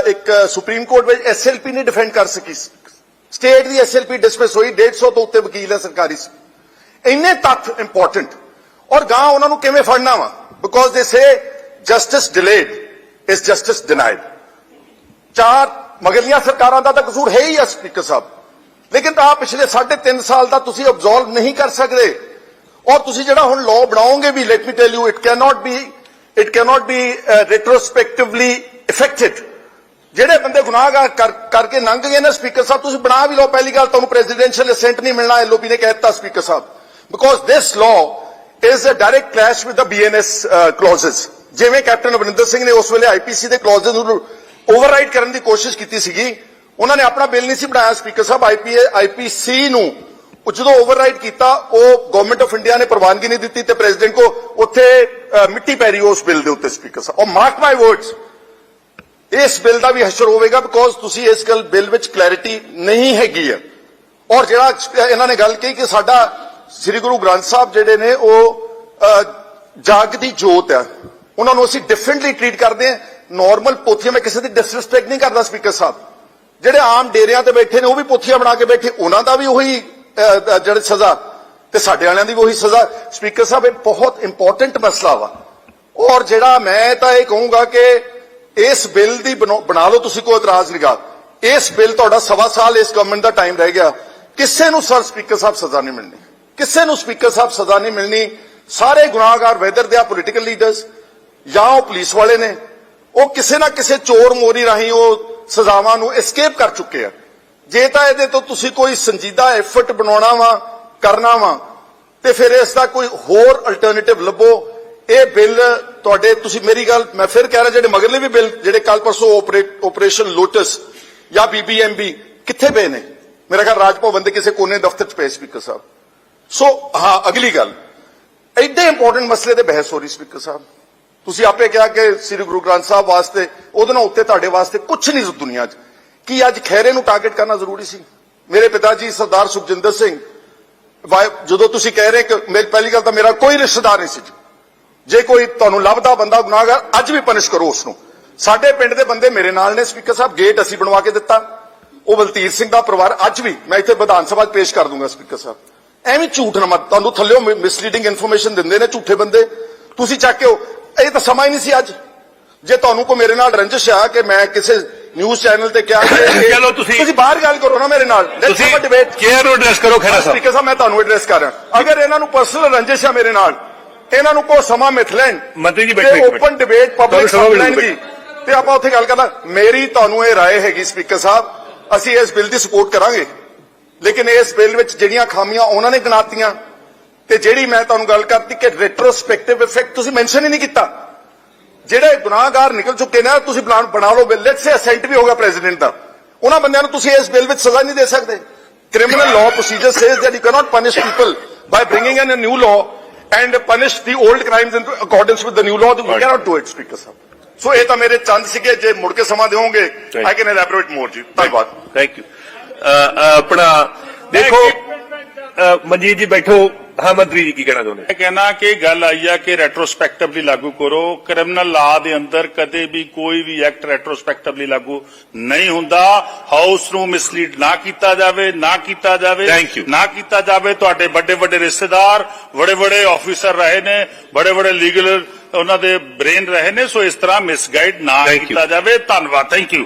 ਇੱਕ ਸੁਪਰੀਮ ਕੋਰਟ ਵਿੱਚ ਐਸਐਲਪੀ ਨਹੀਂ ਡਿਫੈਂਡ ਕਰ ਸਕੀ ਸੀ। ਸਟੇਟ ਦੀ ਐਸਐਲਪੀ ਡਿਸਮਿਸ ਹੋਈ 150 ਤੋਂ ਉੱਤੇ ਵਕੀਲ ਹੈ ਸਰਕਾਰੀ ਇੰਨੇ ਤੱਥ ਇੰਪੋਰਟੈਂਟ ਔਰ ਗਾਂ ਉਹਨਾਂ ਨੂੰ ਕਿਵੇਂ ਫੜਨਾ ਵਾ? Because they say justice delayed is justice denied ਚਾਰ ਮਗਲੀਆਂ ਸਰਕਾਰਾਂ ਦਾ ਤਾਂ ਕਸੂਰ ਹੈ ਹੀ ਆ ਸਪੀਕਰ ਸਾਹਿਬ। ਲੇਕਿਨ ਆ ਪਿਛਲੇ 3.5 ਸਾਲ ਦਾ ਤੁਸੀਂ ਅਬਜ਼ੋਲਵ ਨਹੀਂ ਕਰ ਸਕਦੇ। ਔਰ ਤੁਸੀਂ ਜਿਹੜਾ ਹੁਣ ਲਾਅ ਬਣਾਓਗੇ ਵੀ let me tell you it can not be it can not be retrospectively effected ਜਿਹੜੇ ਬੰਦੇ ਗੁਨਾਹਗਾਰ ਕਰਕੇ ਲੰਘ ਗਏ ਨੇ ਸਪੀਕਰ ਸਾਹਿਬ, ਤੁਸੀਂ ਬਣਾ ਵੀ ਲਓ ਪਹਿਲੀ ਗੱਲ, ਤੁਹਾਨੂੰ ਪ੍ਰੈਜ਼ੀਡੈਂਸ਼ੀਅਲ ਅਸੈਂਟ ਨਹੀਂ ਮਿਲਣਾ ਐਲਓਪੀ ਨੇ ਕਹਿ ਦਿੱਤਾ speaker Sahib. Because this law is a direct clash with the BNS clauses ਜਿਵੇਂ ਕੈਪਟਨ ਅਮਰਿੰਦਰ ਸਿੰਘ ਨੇ ਉਸ ਵੇਲੇ ਆਈਪੀਸੀ ਦੇ ਕਲੌਜ਼ਸ ਨੂੰ ਓਵਰਰਾਈਡ ਕਰਨ ਦੀ ਕੋਸ਼ਿਸ਼ ਕੀਤੀ ਸੀਗੀ, ਉਹਨਾਂ ਨੇ ਆਪਣਾ ਬਿੱਲ ਨਹੀਂ ਸੀ ਬਣਾਇਆ ਸਪੀਕਰ ਸਾਹਿਬ ਆਈਪੀਏ ਆਈਪੀਸੀ ਨੂੰ। ਉਹ ਜਦੋਂ ਓਵਰਰਾਈਡ ਕੀਤਾ, ਉਹ ਗਵਰਨਮੈਂਟ ਆਫ ਇੰਡੀਆ ਨੇ ਪ੍ਰਵਾਨਗੀ ਨਹੀਂ ਦਿੱਤੀ ਤੇ ਪ੍ਰੈਜ਼ੀਡੈਂਟ ਕੋ ਉੱਥੇ ਮਿੱਟੀ ਪੈ ਰਹੀ ਉਸ ਬਿੱਲ ਦੇ ਉੱਤੇ ਸਪੀਕਰ ਸਾਹਿਬ। ਔਰ ਮਾਰਕ ਮਾਈ ਵਰਡਸ ਇਸ ਬਿੱਲ ਦਾ ਵੀ ਹਸ਼ਰ ਹੋਵੇਗਾ ਬਿਕੋਜ਼ ਤੁਸੀਂ ਇਸ ਗੱਲ ਬਿੱਲ ਵਿੱਚ ਕਲੈਰਿਟੀ ਨਹੀਂ ਹੈਗੀ ਹੈ। ਔਰ ਜਿਹੜਾ ਇਹਨਾਂ ਨੇ ਗੱਲ ਕਹੀ ਕਿ ਸਾਡਾ ਸ੍ਰੀ ਗੁਰੂ ਗ੍ਰੰਥ ਸਾਹਿਬ ਜਿਹੜੇ ਨੇ ਉਹ ਜਾਗ ਦੀ ਜੋਤ ਹੈ। ਉਹਨਾਂ ਨੂੰ ਅਸੀਂ ਡਿਫਰੈਂਟਲੀ ਟ੍ਰੀਟ ਕਰਦੇ ਹਾਂ। ਨਾਰਮਲ ਪੋਥੀਆਂ ਮੈਂ ਕਿਸੇ ਦੀ ਡਿਸਰਿਸਪੈਕਟ ਨਹੀਂ ਕਰਦਾ ਸਪੀਕਰ ਸਾਹਿਬ। ਜਿਹੜੇ ਆਮ ਡੇਰਿਆਂ ਤੇ ਬੈਠੇ ਨੇ ਉਹ ਵੀ ਪੋਥੀਆਂ ਬਣਾ ਕੇ ਬੈਠੇ। ਉਹਨਾਂ ਦਾ ਵੀ ਉਹੀ ਅਹ, ਜਿਹੜੇ ਸਜ਼ਾ ਤੇ ਸਾਡੇ ਵਾਲਿਆਂ ਦੀ ਵੀ ਉਹੀ ਸਜ਼ਾ। ਸਪੀਕਰ ਸਾਹਿਬ ਇਹ ਬਹੁਤ ਇੰਪੋਰਟੈਂਟ ਮਸਲਾ ਵਾ। ਔਰ ਜਿਹੜਾ ਮੈਂ ਤਾਂ ਇਹ ਕਹੂੰਗਾ ਕਿ ਇਸ ਬਿੱਲ ਦੀ ਬਣਾਓ- ਬਣਾ ਲਓ ਤੁਸੀਂ ਕੋਈ ਇਤਰਾਜ਼ ਨਹੀਂਗਾ ਇਸ ਬਿੱਲ ਤੁਹਾਡਾ ਸਵਾ ਸਾਲ ਇਸ ਗਵਰਨਮੈਂਟ ਦਾ ਟਾਈਮ ਰਹਿ ਗਿਆ। ਕਿਸੇ ਨੂੰ ਸਰ ਸਪੀਕਰ ਸਾਹਿਬ ਸਜ਼ਾ ਨਹੀਂ ਮਿਲਣੀ। ਕਿਸੇ ਨੂੰ ਸਪੀਕਰ ਸਾਹਿਬ ਸਜ਼ਾ ਨਹੀਂ ਮਿਲਣੀ। ਸਾਰੇ ਗੁਨਾਹਗਾਰ ਵੈਦਰ ਦੇ ਆ ਪੋਲੀਟੀਕਲ ਲੀਡਰਸ ਜਾਂ ਉਹ ਪੁਲਿਸ ਵਾਲੇ ਨੇ, ਉਹ ਕਿਸੇ ਨਾ ਕਿਸੇ ਚੋਰ ਮੋਰੀ ਰਾਹੀਂ ਉਹ ਸਜ਼ਾਵਾਂ ਨੂੰ ਐਸਕੇਪ ਕਰ ਚੁੱਕੇ ਆ। ਜੇ ਤਾਂ ਇਹਦੇ ਤੋਂ ਤੁਸੀਂ ਕੋਈ ਸੰਜੀਦਾ ਐਫਰਟ ਬਣਾਉਣਾ ਵਾ, ਕਰਨਾ ਵਾ, ਤੇ ਫਿਰ ਇਸ ਦਾ ਕੋਈ ਹੋਰ ਅਲਟਰਨੇਟਿਵ ਲੱਭੋ। ਇਹ ਬਿੱਲ ਤੁਹਾਡੇ, ਤੁਸੀਂ ਮੇਰੀ ਗੱਲ, ਮੈਂ ਫਿਰ ਕਹਿ ਰਿਹਾ ਜਿਹੜੇ ਮਗਰਲੇ ਵੀ ਬਿੱਲ, ਜਿਹੜੇ ਕੱਲ ਪਰਸੋਂ ਆਪਰੇਸ਼ਨ ਲੋਟਸ ਜਾਂ ਬੀਬੀਐਮਬੀ ਕਿੱਥੇ ਪਏ ਨੇ? ਮੇਰਾ ਖਿਆਲ ਰਾਜ ਭਵਨ ਦੇ ਕਿਸੇ ਕੋਨੇ ਦਫ਼ਤਰ 'ਚ ਪਏ ਸਪੀਕਰ ਸਾਹਿਬ। ਸੋ, ਹਾਂ, ਅਗਲੀ ਗੱਲ। ਐਡੇ ਇੰਪੋਰਟੈਂਟ ਮਸਲੇ ਤੇ ਬਹਿਸ ਹੋ ਰਹੀ ਸਪੀਕਰ ਸਾਹਿਬ। ਤੁਸੀਂ ਆਪੇ ਕਿਹਾ ਕਿ ਸ੍ਰੀ ਗੁਰੂ ਗ੍ਰੰਥ ਸਾਹਿਬ ਵਾਸਤੇ, ਉਹਦੇ ਨਾਲ ਉੱਤੇ ਤੁਹਾਡੇ ਵਾਸਤੇ ਕੁਝ ਨਹੀਂ ਇਸ ਦੁਨੀਆ 'ਚ। ਕੀ ਅੱਜ ਖੈਰੇ ਨੂੰ ਟਾਰਗੇਟ ਕਰਨਾ ਜ਼ਰੂਰੀ ਸੀ? ਮੇਰੇ ਪਿਤਾ ਜੀ ਸਰਦਾਰ ਸੁਖਜਿੰਦਰ ਸਿੰਘ ਵਾਹਿ- ਜਦੋਂ ਤੁਸੀਂ ਕਹਿ ਰਹੇ ਕਿ ਮੇਰੀ ਪਹਿਲੀ ਗੱਲ ਤਾਂ ਮੇਰਾ ਕੋਈ ਰਿਸ਼ਤੇਦਾਰ ਨਹੀਂ ਸੀ। ਜੀ। ਕੋਈ ਤੁਹਾਨੂੰ ਲੱਭਦਾ ਬੰਦਾ ਗੁਨਾਹਗਰ ਅੱਜ ਵੀ ਪਨਿਸ਼ ਕਰੋ ਉਸ ਨੂੰ ਸਾਡੇ ਪਿੰਡ ਦੇ ਬੰਦੇ ਮੇਰੇ ਨਾਲ ਨੇ ਸਪੀਕਰ ਸਾਹਿਬ ਗੇਟ ਅਸੀਂ ਬਣਵਾ ਕੇ ਦਿੱਤਾ। ਉਹ ਬਲਤੀਰ ਸਿੰਘ ਦਾ ਪਰਿਵਾਰ ਅੱਜ ਵੀ ਮੈਂ ਇੱਥੇ ਵਿਧਾਨ ਸਭਾ 'ਚ ਪੇਸ਼ ਕਰ ਦੂੰਗਾ ਸਪੀਕਰ ਸਾਹਿਬ। ਐਵੇਂ ਝੂਠ ਨਾ ਮਤ ਤੁਹਾਨੂੰ ਥੱਲਿਓ ਮਿਸਲੀਡਿੰਗ ਇਨਫੋਰਮੇਸ਼ਨ ਦਿੰਦੇ ਨੇ ਝੂਠੇ ਬੰਦੇ। ਤੁਸੀਂ ਚੱਕ ਕੇ ਇਹ ਤਾਂ ਸਮਾਂ ਹੀ ਨਹੀਂ ਸੀ ਅੱਜ। ਜੇ ਤੁਹਾਨੂੰ ਕੋ ਮੇਰੇ ਨਾਲ ਰੰਜਿਸ਼ ਆ ਕਿ ਮੈਂ ਕਿਸੇ ਨਿਊਜ਼ ਚੈਨਲ ਤੇ ਕਿਹਾ ਕਿ *coughs* ਚਲੋ ਤੁਸੀਂ- ਤੁਸੀਂ ਬਾਹਰ ਗੱਲ ਕਰੋ ਨਾ ਮੇਰੇ ਨਾਲ। ਤੁਸੀਂ debate ਚੇਅਰ ਨੂੰ ਐਡਰੈਸ ਕਰੋ ਖਹਿਰਾ ਸਾਹਿਬ ਸਪੀਕਰ ਸਾਹਿਬ। ਮੈਂ ਤੁਹਾਨੂੰ ਐਡਰੈਸ ਕਰ ਰਿਹਾ। ਅਗਰ ਇਹਨਾਂ ਨੂੰ ਪਰਸਨਲ ਰੰਜਿਸ਼ ਆ ਮੇਰੇ ਨਾਲ ਇਹਨਾਂ ਨੂੰ ਕੋ ਸਮਾਂ ਮਿਥ ਲੈਣ ਮੰਤਰੀ ਜੀ ਬੈਠੋ ਇੱਕ ਮਿੰਟ। ਓਪਨ ਡਿਬੇਟ ਤੁਹਾਨੂੰ ਪਬਲਿਕ ਸਮਾਂ ਮਿਲੂਗਾ ਲੈਣਗੀ ਤੇ ਆਪਾਂ ਉੱਥੇ ਗੱਲ ਕਰਦਾ ਮੇਰੀ ਤੁਹਾਨੂੰ ਇਹ رائے ਹੈਗੀ ਸਪੀਕਰ ਸਾਹਿਬ ਅਸੀਂ ਇਸ ਬਿੱਲ ਦੀ ਸਪੋਰਟ ਕਰਾਂਗੇ ਲੇਕਿਨ ਇਸ ਬਿੱਲ ਵਿੱਚ ਜਿਹੜੀਆਂ ਖਾਮੀਆਂ ਉਹਨਾਂ ਨੇ ਗਣਾਤੀਆਂ ਤੇ ਜਿਹੜੀ ਮੈਂ ਤੁਹਾਨੂੰ ਗੱਲ ਕਰਤੀ ਕਿ ਰੈਟਰੋਸਪੈਕਟਿਵ ਇਫੈਕਟ ਤੁਸੀਂ ਮੈਂਸ਼ਨ ਹੀ ਨਹੀਂ ਕੀਤਾ ਜਿਹੜੇ ਗੁਨਾਹਗਾਰ ਨਿਕਲ ਚੁੱਕੇ ਨੇ ਤੁਸੀਂ ਬਣਾ ਬਣਾ ਲਓ ਬਿੱਲ ਲੈਟਸ ਸੇ ਅਸੈਂਟ ਵੀ ਹੋਗਾ ਪ੍ਰੈਜ਼ੀਡੈਂਟ ਦਾ ਉਹਨਾਂ ਬੰਦਿਆਂ ਨੂੰ ਤੁਸੀਂ ਇਸ ਬਿੱਲ ਵਿੱਚ ਸਜ਼ਾ ਨਹੀਂ ਦੇ ਸਕਦੇ criminal law procedure says that you cannot punish people by bringing in a new law and punish the old crimes in accordance with the new law, we Right. cannot do it, Speaker Sahib. So ਇਹ ਤਾਂ ਮੇਰੇ ਚੰਦ ਸੀਗੇ ਜੇ ਮੁੜ ਕੇ ਸਮਾਂ ਦਿਓਗੇ. I can elaborate ਮੋਰ ਜੀ ਧੰਨਵਾਦ ਥੈਂਕ ਯੂ ਆਪਣਾ ਦੇਖੋ ਮਨਜੀਤ ਜੀ ਬੈਠੋ ਹਾਂ ਮੰਤਰੀ ਜੀ ਕੀ ਕਹਿਣਾ ਚਾਹੁੰਦੇ? ਮੈਂ ਕਹਿਣਾ ਕਿ ਗੱਲ ਆਈ ਆ ਕਿ ਰੈਟਰੋਸਪੈਕਟਿਵਲੀ ਲਾਗੂ ਕਰੋ। ਕ੍ਰਿਮੀਨਲ ਲਾ ਦੇ ਅੰਦਰ ਕਦੇ ਵੀ ਕੋਈ ਵੀ ਐਕਟ ਰੈਟਰੋਸਪੈਕਟਿਵਲੀ ਲਾਗੂ ਨਹੀਂ ਹੁੰਦਾ। ਹਾਊਸ ਨੂੰ ਮਿਸਲੀਡ ਨਾ ਕੀਤਾ ਜਾਵੇ ਨਾ ਕੀਤਾ ਜਾਵੇ. ਨਾ ਕੀਤਾ ਜਾਵੇ। ਤੁਹਾਡੇ ਵੱਡੇ ਵੱਡੇ ਰਿਸ਼ਤੇਦਾਰ ਬੜੇ ਬੜੇ ਆਫੀਸਰ ਰਹੇ ਨੇ ਬੜੇ ਬੜੇ ਲੀਗਲ ਉਹਨਾਂ ਦੇ ਬ੍ਰੇਨ ਰਹੇ ਨੇ ਸੋ ਇਸ ਤਰ੍ਹਾਂ ਮਿਸਗਾਈਡ ਨਾ. ਕੀਤਾ ਜਾਵੇ। ਧੰਨਵਾਦ। Thank you